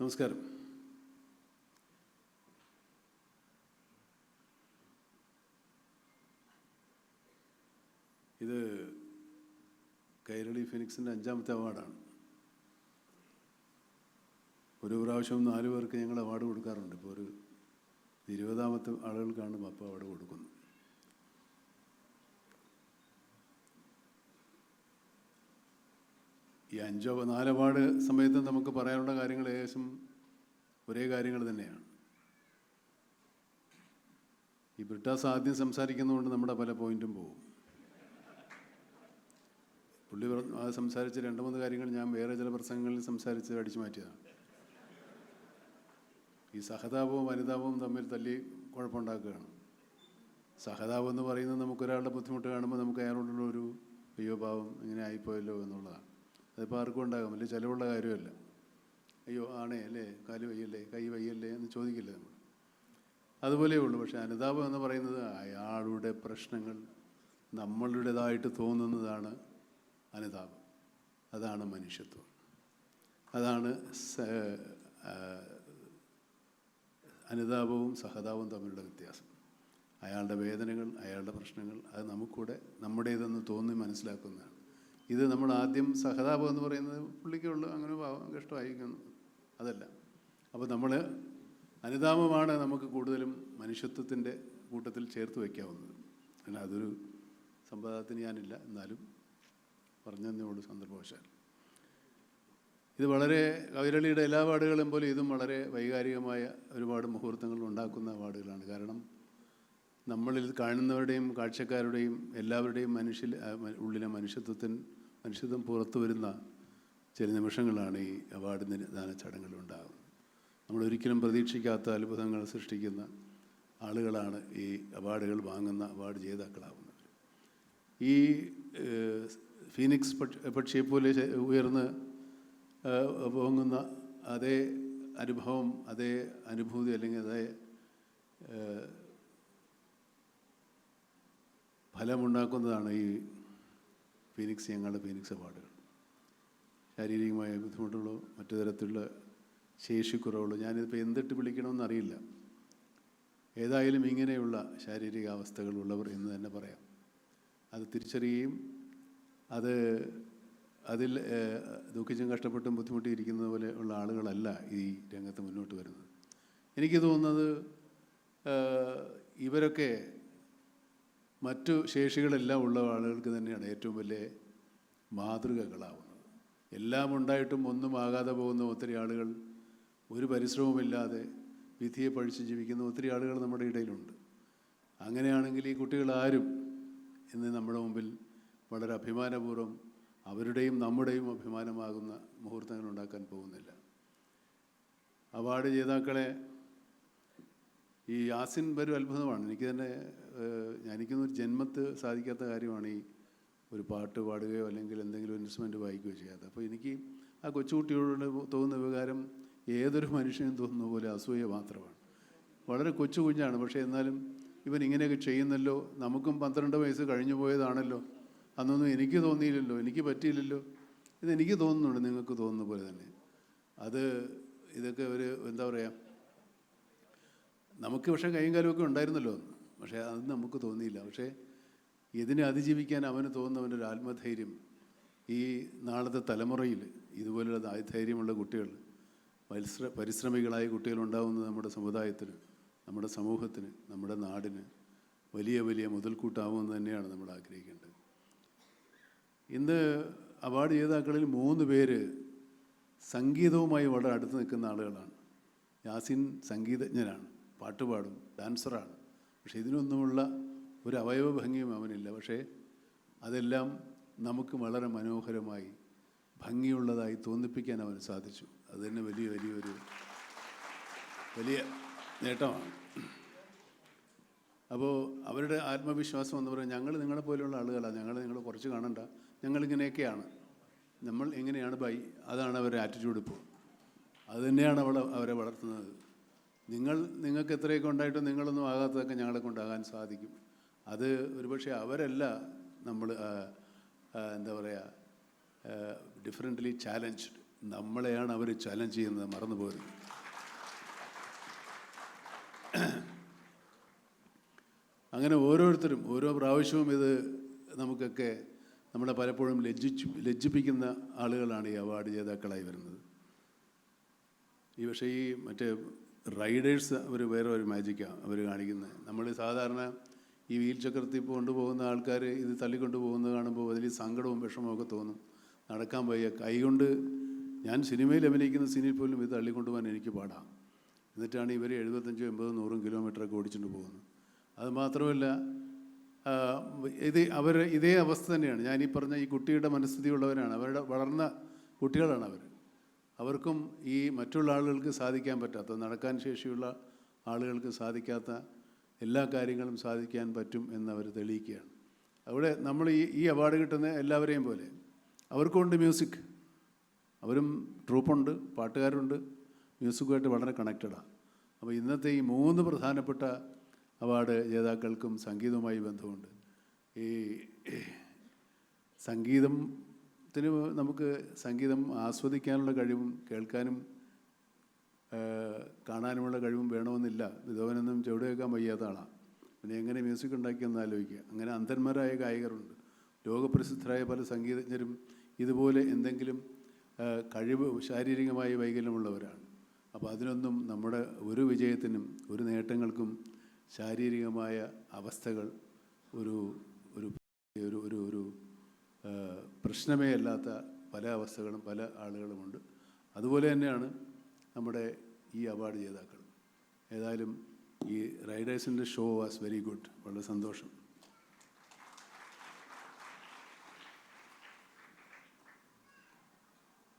നമസ്കാരം. ഇത് കൈരളി ഫിനിക്സിന്റെ അഞ്ചാമത്തെ അവാർഡാണ്. ഒരു പ്രാവശ്യം നാല് പേർക്ക് ഞങ്ങൾ അവാർഡ് കൊടുക്കാറുണ്ട്. ഇപ്പോൾ ഒരു ഇരുപതാമത്തെ ആളുകൾക്കാണ് പപ്പ അവാർഡ് കൊടുക്കുന്നത്. ഈ അഞ്ചോ നാല് അവാർഡ് സമയത്ത് നമുക്ക് പറയാനുള്ള കാര്യങ്ങൾ ഏകദേശം ഒരേ കാര്യങ്ങൾ തന്നെയാണ്. ഈ ബ്രിട്ടാസ് ആദ്യം സംസാരിക്കുന്നതുകൊണ്ട് നമ്മുടെ പല പോയിന്റും പോകും. പുള്ളി സംസാരിച്ച രണ്ട് മൂന്ന് കാര്യങ്ങൾ ഞാൻ വേറെ ചില പ്രസംഗങ്ങളിൽ സംസാരിച്ച് അടിച്ചു മാറ്റിയതാണ്. ഈ സഹതാപവും അനുതാപവും തമ്മിൽ തല്ലി കുഴപ്പമുണ്ടാക്കുകയാണ്. സഹതാപം എന്ന് പറയുന്നത് നമുക്കൊരാളുടെ ബുദ്ധിമുട്ട് കാണുമ്പോൾ നമുക്ക് അയാളോടുള്ള ഒരു അയ്യോ പാവം ഇങ്ങനെ ആയിപ്പോയല്ലോ എന്നുള്ളതാണ്. അതിപ്പോൾ ആർക്കും ഉണ്ടാകും വലിയ ചിലവുള്ള കാര്യമല്ല. അയ്യോ ആണേ അല്ലേ കാൽ വയ്യല്ലേ കൈ വയ്യല്ലേ എന്ന് ചോദിക്കില്ല നമ്മൾ. അതുപോലെയേ ഉള്ളൂ. പക്ഷേ അനുതാപം എന്ന് പറയുന്നത് അയാളുടെ പ്രശ്നങ്ങൾ നമ്മളുടേതായിട്ട് തോന്നുന്നതാണ് അനുതാപം. അതാണ് മനുഷ്യത്വം. അതാണ് അനുതാപവും സഹതാപവും തമ്മിലുള്ള വ്യത്യാസം. അയാളുടെ വേദനകൾ അയാളുടെ പ്രശ്നങ്ങൾ അത് നമുക്കൂടെ നമ്മുടേതെന്ന് തോന്നി മനസ്സിലാക്കുന്നതാണ്. ഇത് നമ്മൾ ആദ്യം സഹതാപം എന്ന് പറയുന്നത് പുള്ളിക്കുള്ളു അങ്ങനെ പാവം കഷ്ടമായിരിക്കുന്നു അതല്ല. അപ്പോൾ നമ്മൾ അനുതാപമാണ് നമുക്ക് കൂടുതലും മനുഷ്യത്വത്തിന്റെ കൂട്ടത്തിൽ ചേർത്ത് വയ്ക്കാവുന്നത്. അല്ല അതൊരു സമ്പ്രദായത്തിന് ഞാനില്ല എന്നാലും പറഞ്ഞതന്നേ ഉള്ളൂ സന്ദർഭവശാൽ. ഇത് വളരെ കവിരളിയുടെ എല്ലാ വാർഡുകളും പോലെ ഇതും വളരെ വൈകാരികമായ ഒരുപാട് മുഹൂർത്തങ്ങൾ ഉണ്ടാക്കുന്ന വാർഡുകളാണ് കാരണം നമ്മളിൽ കാണുന്നവരുടെയും കാഴ്ചക്കാരുടെയും എല്ലാവരുടെയും മനുഷ്യ ഉള്ളിലെ മനുഷ്യത്വത്തിന് മനുഷ്യത്വം പുറത്തു വരുന്ന ചില നിമിഷങ്ങളാണ് ഈ അവാർഡ് ദാന ചടങ്ങുകൾ നമ്മളൊരിക്കലും പ്രതീക്ഷിക്കാത്ത അത്ഭുതങ്ങൾ സൃഷ്ടിക്കുന്ന ആളുകളാണ് ഈ അവാർഡുകൾ വാങ്ങുന്ന അവാർഡ് ജേതാക്കളാവുന്നത് ഈ ഫീനിക്സ് പക്ഷ പക്ഷിയെ പോലെ ഉയർന്ന് പോങ്ങുന്ന അതേ അനുഭവം അതേ അനുഭൂതി അല്ലെങ്കിൽ അതേ ഫലമുണ്ടാക്കുന്നതാണ് ഈ ഫീനിക്സ് ഞങ്ങളുടെ ഫീനിക്സ് അവാർഡുകൾ. ശാരീരികമായ ബുദ്ധിമുട്ടുകളോ മറ്റു തരത്തിലുള്ള ശേഷിക്കുറവുകളോ ഞാനിതിപ്പോൾ എന്തിട്ട് വിളിക്കണമെന്നറിയില്ല ഏതായാലും ഇങ്ങനെയുള്ള ശാരീരിക അവസ്ഥകളുള്ളവർ എന്ന് തന്നെ പറയാം. അത് തിരിച്ചറിയുകയും അത് അതിൽ ദുഃഖിച്ചും കഷ്ടപ്പെട്ടും ബുദ്ധിമുട്ടിയിരിക്കുന്നത് പോലെ ഉള്ള ആളുകളല്ല ഈ രംഗത്ത് മുന്നോട്ട് വരുന്നത്. എനിക്ക് തോന്നുന്നത് ഇവരൊക്കെ മറ്റു ശേഷികളെല്ലാം ഉള്ള ആളുകൾക്ക് തന്നെയാണ് ഏറ്റവും വലിയ മാതൃകകളാവുന്നത്. എല്ലാം ഉണ്ടായിട്ടും ഒന്നും ആകാതെ പോകുന്ന ഒത്തിരി ആളുകൾ ഒരു പരിശ്രമമില്ലാതെ വിധിയെ പഴിച്ച് ജീവിക്കുന്ന ഒത്തിരി ആളുകൾ നമ്മുടെ ഇടയിലുണ്ട്. അങ്ങനെയാണെങ്കിൽ ഈ കുട്ടികൾ ആരും ഇന്ന് നമ്മുടെ മുമ്പിൽ വളരെ അഭിമാനപൂർവം അവരുടെയും നമ്മുടെയും അഭിമാനമാകുന്ന മുഹൂർത്തങ്ങൾ ഉണ്ടാക്കാൻ പോകുന്നില്ല. അവാർഡ് ജേതാക്കളെ ഈ യാസിൻ ഒരു അത്ഭുതമാണ്. എനിക്ക് തന്നെ എനിക്കൊന്നും ഒരു ജന്മത്ത് സാധിക്കാത്ത കാര്യമാണ് ഈ ഒരു പാട്ട് പാടുകയോ അല്ലെങ്കിൽ എന്തെങ്കിലും ഇൻസ്ട്രുമെന്റ് വായിക്കുകയോ ചെയ്യാതെ അപ്പോൾ എനിക്ക് ആ കൊച്ചുകുട്ടിയോട് തോന്നുന്ന വികാരം ഏതൊരു മനുഷ്യനും തോന്നുന്ന പോലെ അസൂയ മാത്രമാണ്. വളരെ കൊച്ചു കുഞ്ഞാണ്. പക്ഷേ എന്നാലും ഇവൻ ഇങ്ങനെയൊക്കെ ചെയ്യുന്നല്ലോ. നമുക്കും പന്ത്രണ്ട് വയസ്സ് കഴിഞ്ഞു പോയതാണല്ലോ. അന്നൊന്നും എനിക്ക് തോന്നിയില്ലല്ലോ. എനിക്ക് പറ്റിയില്ലല്ലോ. ഇതെനിക്ക് തോന്നുന്നുണ്ട്. നിങ്ങൾക്ക് തോന്നുന്ന പോലെ തന്നെ. അത് ഇതൊക്കെ ഒരു എന്താ പറയുക നമുക്ക് പക്ഷേ കൈയും കാലുമൊക്കെ ഉണ്ടായിരുന്നല്ലോ പക്ഷേ അത് നമുക്ക് തോന്നിയില്ല. പക്ഷേ ഇതിനെ അതിജീവിക്കാൻ അവന് തോന്നുന്നവന്റെ ഒരു ആത്മധൈര്യം ഈ നാളത്തെ തലമുറയിൽ ഇതുപോലുള്ള ധൈര്യമുള്ള കുട്ടികൾ പരിശ്ര പരിശ്രമികളായ കുട്ടികളുണ്ടാവുന്നത് നമ്മുടെ സമുദായത്തിന് നമ്മുടെ സമൂഹത്തിന് നമ്മുടെ നാടിന് വലിയ വലിയ മുതൽക്കൂട്ടാവുമെന്ന് തന്നെയാണ് നമ്മൾ ആഗ്രഹിക്കേണ്ടത്. ഇന്ന് അവാർഡ് ജേതാക്കളിൽ മൂന്ന് പേര് സംഗീതവുമായി വളരെ അടുത്ത് നിൽക്കുന്ന ആളുകളാണ്. യാസിൻ സംഗീതജ്ഞനാണ്. പാട്ടുപാടും ഡാൻസറാണ്. പക്ഷെ ഇതിനൊന്നുമുള്ള ഒരു അവയവ ഭംഗിയും അവനില്ല. പക്ഷേ അതെല്ലാം നമുക്ക് വളരെ മനോഹരമായി ഭംഗിയുള്ളതായി തോന്നിപ്പിക്കാൻ അവന് സാധിച്ചു. അത് തന്നെ വലിയ വലിയൊരു വലിയ നേട്ടമാണ്. അപ്പോൾ അവരുടെ ആത്മവിശ്വാസം എന്ന് പറയുന്നത് ഞങ്ങൾ നിങ്ങളെ പോലെയുള്ള ആളുകളാണ് ഞങ്ങൾ നിങ്ങൾ കുറച്ച് കാണണ്ട. ഞങ്ങളിങ്ങനെയൊക്കെയാണ്. നമ്മൾ എങ്ങനെയാണ് ബൈ അതാണ് അവരുടെ ആറ്റിറ്റ്യൂഡ് ഇപ്പോൾ. അതുതന്നെയാണ് അവളെ അവരെ വളർത്തുന്നത്. നിങ്ങൾ നിങ്ങൾക്ക് എത്രയൊക്കെ ഉണ്ടായിട്ടും നിങ്ങളൊന്നും ആകാത്തതൊക്കെ ഞങ്ങളെ കൊണ്ടാകാൻ സാധിക്കും. അത് ഒരുപക്ഷെ അവരല്ല നമ്മൾ എന്താ പറയുക ഡിഫറെന്റ്ലി ചാലഞ്ച്ഡ് നമ്മളെയാണ് അവർ ചാലഞ്ച് ചെയ്യുന്നത് മറന്നു പോരുത്. അങ്ങനെ ഓരോരുത്തരും ഓരോ പ്രാവശ്യവും ഇത് നമുക്കൊക്കെ നമ്മളെ പലപ്പോഴും ലജ്ജിച്ചു ലജ്ജിപ്പിക്കുന്ന ആളുകളാണ് ഈ അവാർഡ് ജേതാക്കളായി വരുന്നത്. ഈ പക്ഷേ ഈ മറ്റേ റൈഡേഴ്സ് അവർ വേറെ ഒരു മാജിക്കാണ് അവർ കാണിക്കുന്നത് നമ്മൾ സാധാരണ ഈ വീൽ ചക്രത്തിൽ കൊണ്ടുപോകുന്ന ആൾക്കാർ ഇത് തള്ളിക്കൊണ്ട് പോകുന്നത് കാണുമ്പോൾ അതിൽ സങ്കടവും വിഷമമൊക്കെ തോന്നും. നടക്കാൻ വയ്യ. കൈകൊണ്ട് ഞാൻ സിനിമയിൽ അഭിനയിക്കുന്ന സിനിമയിൽ പോലും ഇത് തള്ളിക്കൊണ്ടുപോകാൻ എനിക്ക് പാടാം. എന്നിട്ടാണ് ഇവർ എഴുപത്തഞ്ചോ എൺപതോ നൂറും കിലോമീറ്ററൊക്കെ ഓടിച്ചുകൊണ്ട് പോകുന്നത്. അതുമാത്രമല്ല ഇത് അവർ ഇതേ അവസ്ഥ തന്നെയാണ്. ഈ പറഞ്ഞ ഈ കുട്ടിയുടെ മനസ്ഥിതി ഉള്ളവരാണ് അവരുടെ വളർന്ന കുട്ടികളാണ് അവർ അവർക്കും ഈ മറ്റുള്ള ആളുകൾക്ക് സാധിക്കാൻ പറ്റാത്ത നടക്കാൻ ശേഷിയുള്ള ആളുകൾക്ക് സാധിക്കാത്ത എല്ലാ കാര്യങ്ങളും സാധിക്കാൻ പറ്റും എന്നവർ തെളിയിക്കുകയാണ്. അവിടെ നമ്മൾ ഈ ഈ അവാർഡ് കിട്ടുന്ന എല്ലാവരെയും പോലെ അവർക്കുണ്ട് മ്യൂസിക്. അവരും ട്രൂപ്പുണ്ട് പാട്ടുകാരുണ്ട് മ്യൂസിക്കുമായിട്ട് വളരെ കണക്റ്റഡാണ് അപ്പോൾ ഇന്നത്തെ ഈ മൂന്ന് പ്രധാനപ്പെട്ട അവാർഡ് ജേതാക്കൾക്കും സംഗീതവുമായി ബന്ധമുണ്ട്. ഈ സംഗീതത്തിന് നമുക്ക് സംഗീതം ആസ്വദിക്കാനുള്ള കഴിവും കേൾക്കാനും കാണാനുമുള്ള കഴിവും വേണമെന്നില്ല. വിധവനൊന്നും ചുവടുവെക്കാൻ വയ്യാത്ത ആളാണ് പിന്നെ എങ്ങനെ മ്യൂസിക് ഉണ്ടാക്കിയെന്ന് ആലോചിക്കുക. അങ്ങനെ അന്ധന്മാരായ ഗായകരുണ്ട്. ലോകപ്രസിദ്ധരായ പല സംഗീതജ്ഞരും ഇതുപോലെ എന്തെങ്കിലും കഴിവ് ശാരീരികമായ വൈകല്യമുള്ളവരാണ്. അപ്പോൾ അതിനൊന്നും നമ്മുടെ ഒരു വിജയത്തിനും ഒരു നേട്ടങ്ങൾക്കും ശാരീരികമായ അവസ്ഥകൾ ഒരു ഒരു ഒരു ഒരു പ്രശ്നമേ അല്ലാത്ത പല അവസ്ഥകളും പല ആളുകളുമുണ്ട്. അതുപോലെ തന്നെയാണ് നമ്മുടെ ഈ അവാർഡ് ജേതാക്കൾ. ഏതായാലും ഈ റൈഡേഴ്സിന്റെ ഷോ വാസ് വെരി ഗുഡ്. വളരെ സന്തോഷം.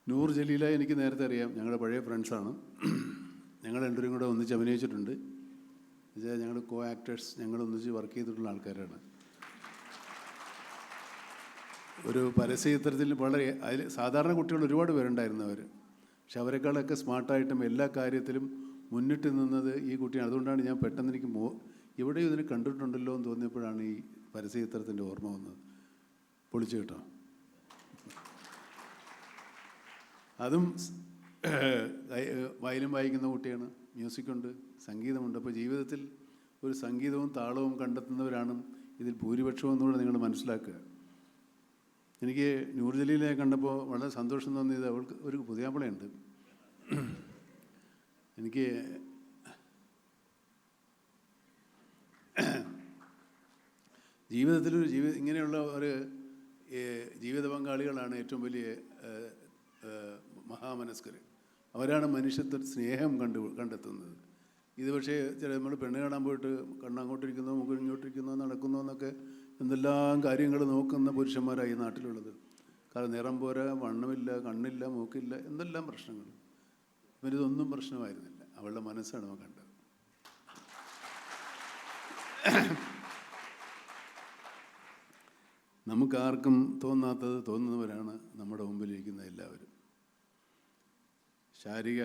നൂർ ജലീല എനിക്ക് നേരത്തെ അറിയാം. ഞങ്ങളുടെ പഴയ ഫ്രണ്ട്സാണ്. ഞങ്ങൾ രണ്ടുപേരും കൂടെ ഒന്നിച്ച് അഭിനയിച്ചിട്ടുണ്ട്. എന്നുവെച്ചാൽ ഞങ്ങൾ കോ ആക്ടേഴ്സ് ഞങ്ങൾ ഒന്നിച്ച് വർക്ക് ചെയ്തിട്ടുള്ള ആൾക്കാരാണ്. ഒരു പരസ്യചിത്രത്തിൽ വളരെ അതിൽ സാധാരണ കുട്ടികൾ ഒരുപാട് പേരുണ്ടായിരുന്നു അവർ. പക്ഷെ അവരെക്കാളൊക്കെ സ്മാർട്ടായിട്ടും എല്ലാ കാര്യത്തിലും മുന്നിട്ട് നിന്നത് ഈ കുട്ടിയാണ്. അതുകൊണ്ടാണ് ഞാൻ പെട്ടെന്ന് എനിക്ക് മോ എവിടെയും ഇതിനെ കണ്ടിട്ടുണ്ടല്ലോ എന്ന് തോന്നിയപ്പോഴാണ് ഈ പരസ്യചിത്രത്തിന്റെ ഓർമ്മ വന്നത്. പൊളിച്ചു കേട്ടോ. അതും വയലും വായിക്കുന്ന കുട്ടിയാണ്. മ്യൂസിക്കുണ്ട് സംഗീതമുണ്ട്. അപ്പോൾ ജീവിതത്തിൽ ഒരു സംഗീതവും താളവും കണ്ടെത്തുന്നവരാണ് ഇതിൽ ഭൂരിപക്ഷവും എന്നുകൂടെ നിങ്ങൾ മനസ്സിലാക്കുക. എനിക്ക് ന്യൂഡൽഹിയിലെ കണ്ടപ്പോൾ വളരെ സന്തോഷം തോന്നിയത് അവൾക്ക് ഒരു പുതിയാപ്പിളയുണ്ട്. എനിക്ക് ജീവിതത്തിൽ ഒരു ജീവി ഇങ്ങനെയുള്ള ഒരു ജീവിത പങ്കാളികളാണ് ഏറ്റവും വലിയ മഹാമനസ്കർ അവരാണ് മനുഷ്യത്വ സ്നേഹം കണ്ടു കണ്ടെത്തുന്നത്. ഇത് പക്ഷേ ചില നമ്മൾ പെണ്ണ് കാണാൻ പോയിട്ട് കണ്ണങ്ങോട്ടിരിക്കുന്നോ മുഖം ഇങ്ങോട്ടിരിക്കുന്നോ നടക്കുന്നോ എന്നൊക്കെ എന്തെല്ലാം കാര്യങ്ങൾ നോക്കുന്ന പുരുഷന്മാരായി നാട്ടിലുള്ളത്. കാരണം നിറം പോരാ വണ്ണമില്ല കണ്ണില്ല മൂക്കില്ല എന്തെല്ലാം പ്രശ്നങ്ങൾ. ഇവരിതൊന്നും പ്രശ്നമായിരുന്നില്ല. അവളുടെ മനസ്സാണ് നമ്മൾ കണ്ടത്. നമുക്കാർക്കും തോന്നാത്തത് തോന്നുന്നവരാണ് നമ്മുടെ മുമ്പിലിരിക്കുന്ന എല്ലാവരും. ശാരീരിക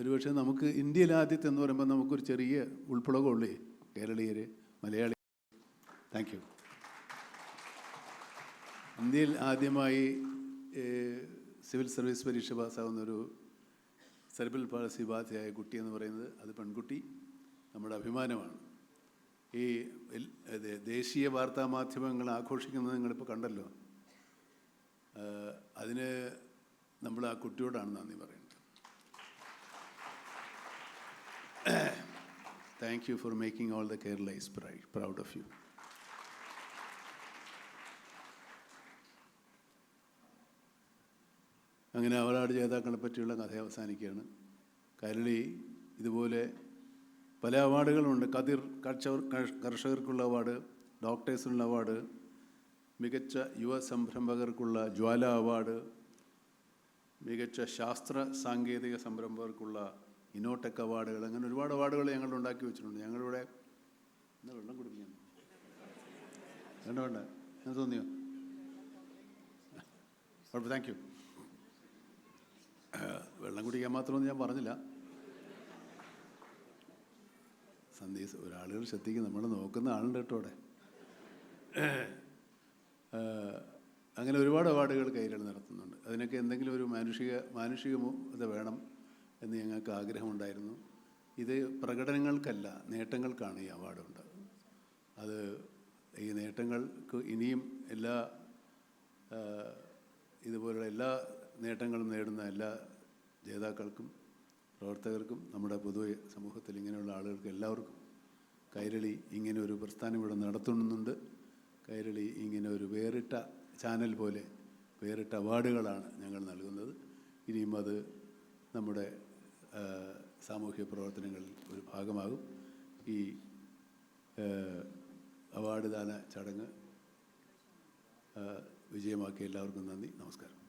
ഒരുപക്ഷെ നമുക്ക് ഇന്ത്യയിൽ ആദ്യത്തെ എന്ന് പറയുമ്പോൾ നമുക്കൊരു ചെറിയ ഉൾപ്പുളകമുള്ളേ. കേരളീയർ മലയാളി. താങ്ക് യു ഇന്ത്യയിൽ ആദ്യമായി സിവിൽ സർവീസ് പരീക്ഷ പാസ്സാവുന്ന ഒരു സെർബിൾ പാളസി ബാധയായ കുട്ടി എന്ന് പറയുന്നത് അത് പെൺകുട്ടി. നമ്മുടെ അഭിമാനമാണ്. ഈ ദേശീയ വാർത്താ മാധ്യമങ്ങൾ ആഘോഷിക്കുന്നത് നിങ്ങളിപ്പോൾ കണ്ടല്ലോ. അതിന് നമ്മൾ ആ കുട്ടിയോടാണ് നന്ദി പറയുന്നത്. You for making all the Kerala is proud proud of you അങ്ങനെ അവാർഡ് ജേതാക്കളെ പറ്റിയുള്ള കഥ അവസാനിക്കുകയാണ്. കരളി ഇതുപോലെ പല അവാർഡുകളുണ്ട്. കതിർ കർഷകർ കർഷകർക്കുള്ള അവാർഡ് ഡോക്ടേഴ്സിനുള്ള അവാർഡ് മികച്ച യുവ സംരംഭകർക്കുള്ള ജ്വാല അവാർഡ് മികച്ച ശാസ്ത്ര സാങ്കേതിക സംരംഭകർക്കുള്ള ഇനോടെക് അവാർഡുകൾ അങ്ങനെ ഒരുപാട് അവാർഡുകൾ ഞങ്ങൾ ഉണ്ടാക്കി വെച്ചിട്ടുണ്ട്. ഞങ്ങളിവിടെ എന്താ വെള്ളം കുടിപ്പിക്കാൻ വേണ്ട വേണ്ട. എന്ന് തോന്നിയോ? കുഴപ്പം താങ്ക് യു വെള്ളം കുടിക്കാൻ മാത്രമൊന്നും ഞാൻ പറഞ്ഞില്ല. സന്ദേശം ഒരാളുകൾ ശ്രദ്ധിക്കും. നമ്മൾ നോക്കുന്ന ആളുണ്ട് കേട്ടോ അവിടെ. അങ്ങനെ ഒരുപാട് അവാർഡുകൾ കൈരളി നടത്തുന്നുണ്ട്. അതിനൊക്കെ എന്തെങ്കിലും ഒരു മാനുഷിക മാനുഷികമോ അത് വേണം. എന്ന് ഞങ്ങൾക്ക് ആഗ്രഹമുണ്ടായിരുന്നു. ഇത് പ്രകടനങ്ങൾക്കല്ല നേട്ടങ്ങൾക്കാണ് ഈ അവാർഡ് ഉണ്ട് അത് ഈ നേട്ടങ്ങൾക്ക് ഇനിയും എല്ലാ ഇതുപോലുള്ള എല്ലാ നേട്ടങ്ങളും നേടുന്ന എല്ലാ ജേതാക്കൾക്കും പ്രവർത്തകർക്കും നമ്മുടെ പൊതുവെ സമൂഹത്തിൽ ഇങ്ങനെയുള്ള ആളുകൾക്ക് എല്ലാവർക്കും കൈരളി ഇങ്ങനെ ഒരു പ്രസ്ഥാനം ഇവിടെ നടത്തുന്നുണ്ട്. കൈരളി ഇങ്ങനെ ഒരു വേറിട്ട ചാനൽ പോലെ വേറിട്ട അവാർഡുകളാണ് ഞങ്ങൾ നൽകുന്നത്. ഇനിയും അത് നമ്മുടെ സാമൂഹ്യ പ്രവർത്തനങ്ങളിൽ ഒരു ഭാഗമാകും. ഈ അവാർഡ് ദാന ചടങ്ങ് വിജയമാക്കിയ എല്ലാവർക്കും നന്ദി. നമസ്കാരം.